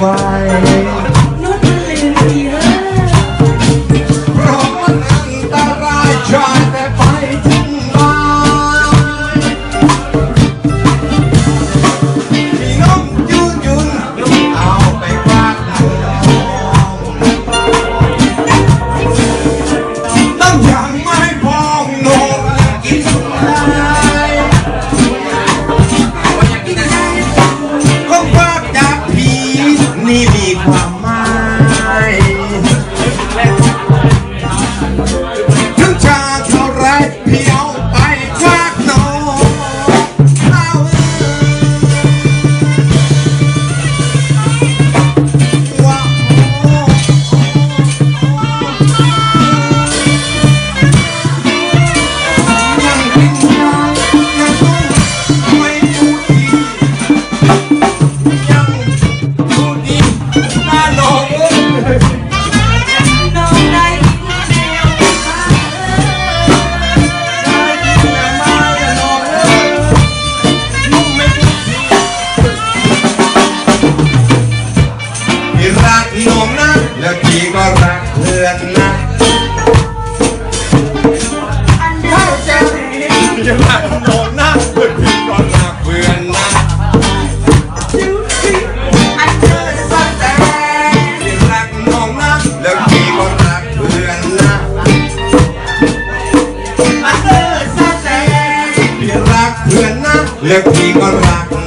ขั แล้วพี่ก็รัก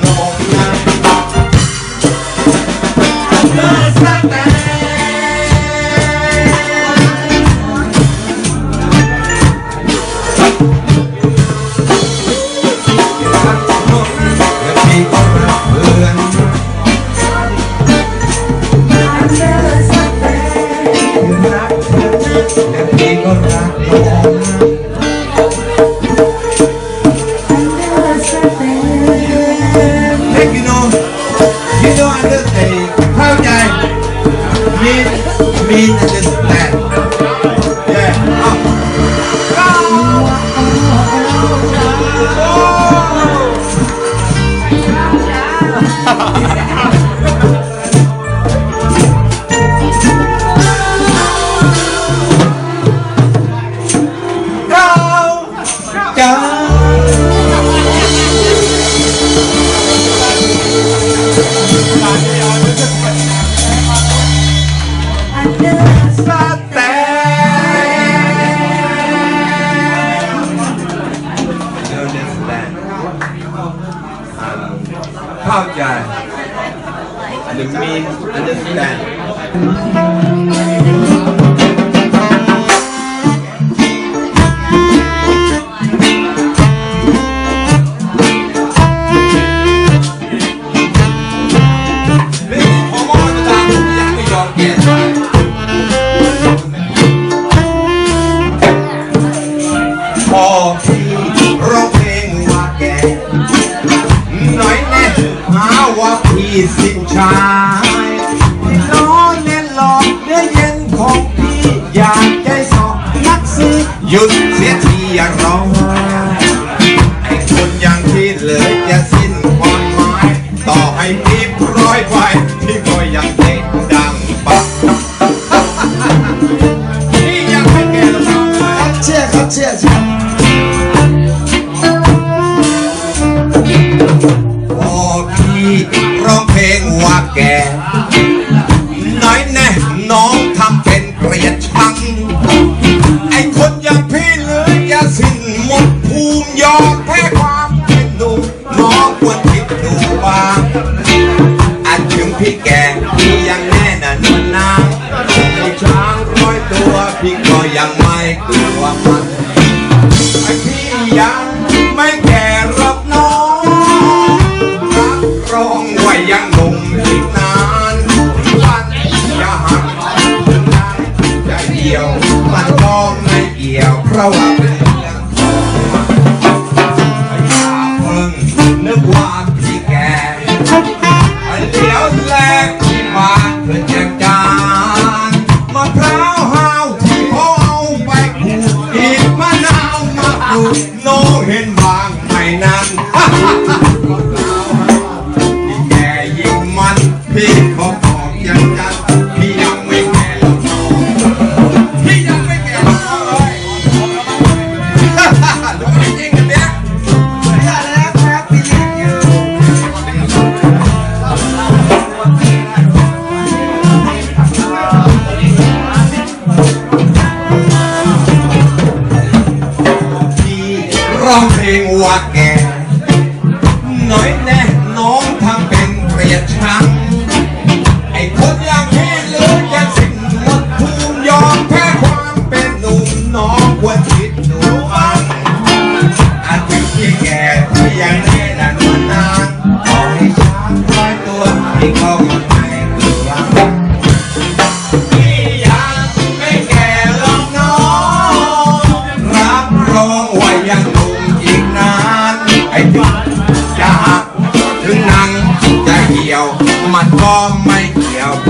God.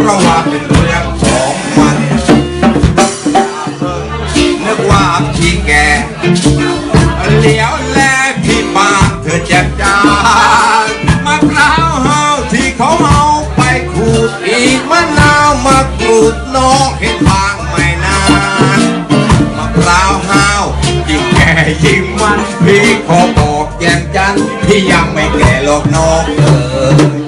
ระวังเป็นเรื่องของมันนึกว่าพี่แกเลี้ยวแลพี่ปากเธอเจ็บจานมะพร้าวเฮาที่เขาเอาไปขูดอีกมะนาวมาขูดน้องเห็นทางไม่นานมะพร้าวเฮาพี่แกยิ่งมันพี่ขอบอกแย้จันพี่ยังไม่แก่หรอกน้องเออ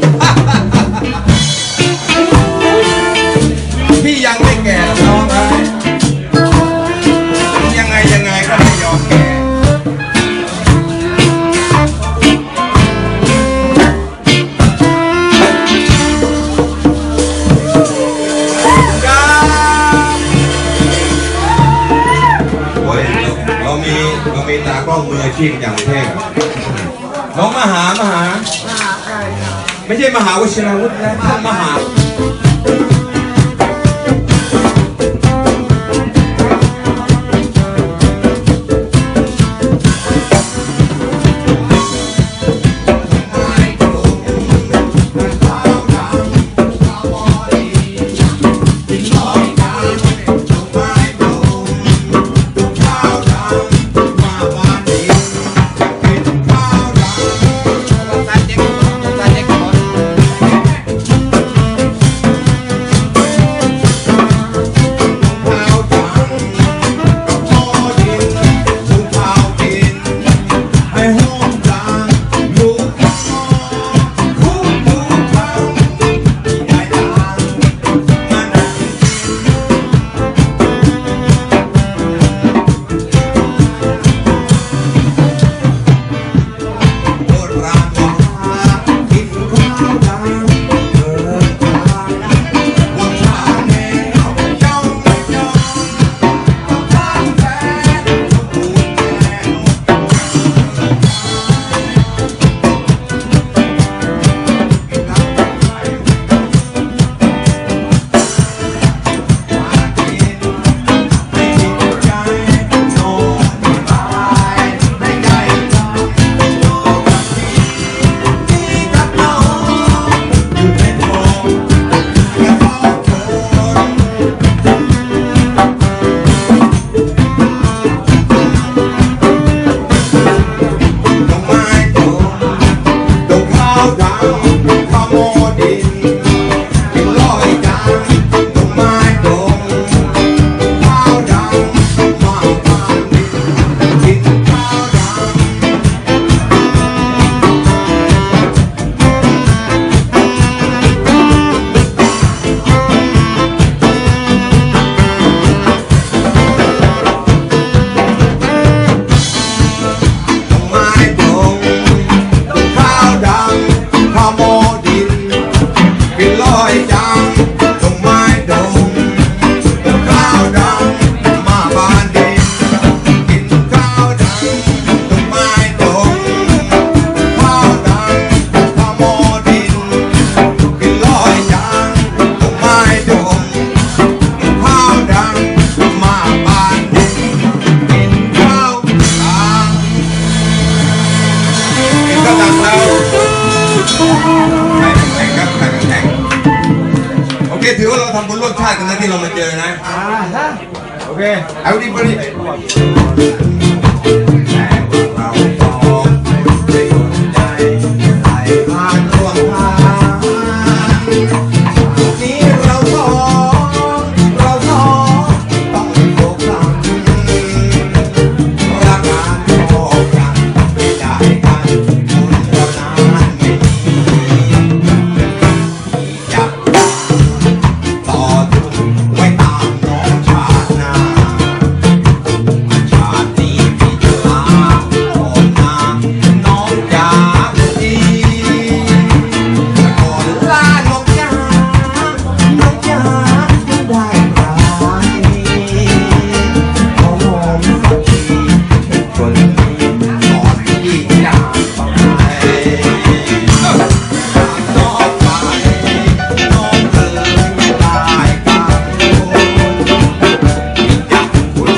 ิ้มอย่างเท่น้องมหามหาไม่ใช่มหาวชิรวุฒินะท่านมหา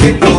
า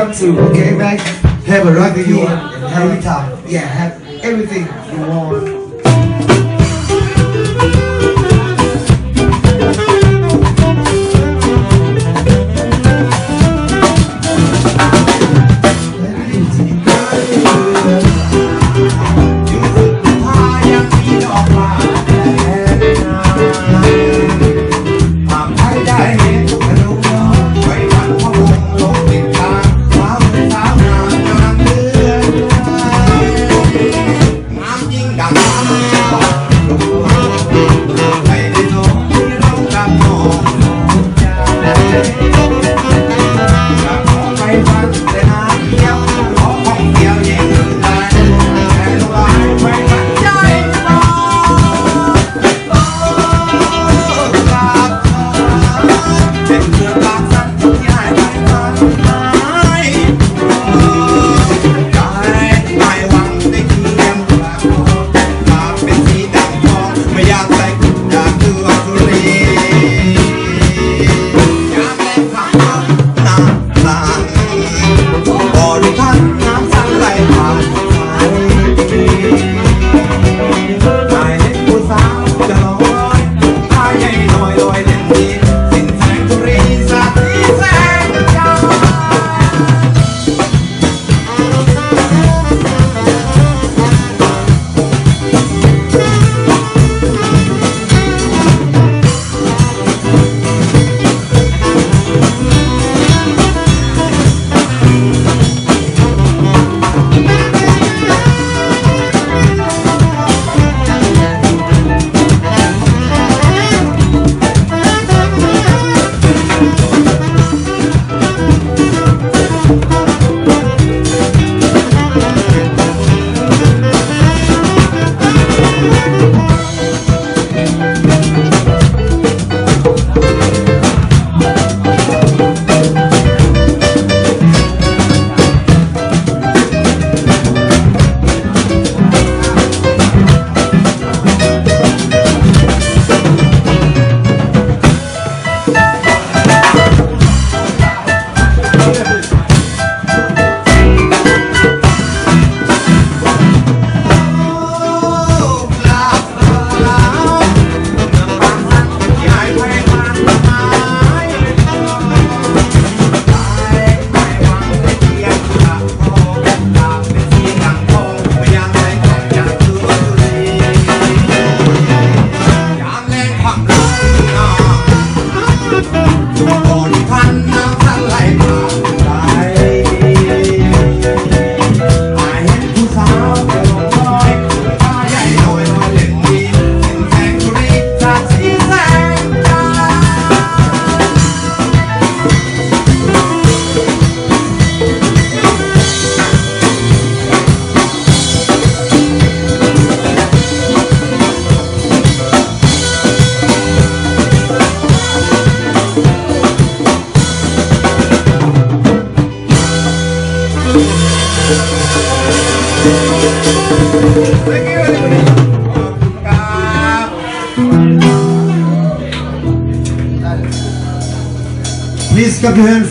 come to okay, man. Have a rocky year. Have a time. Yeah, have everything you want.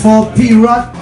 called P Rock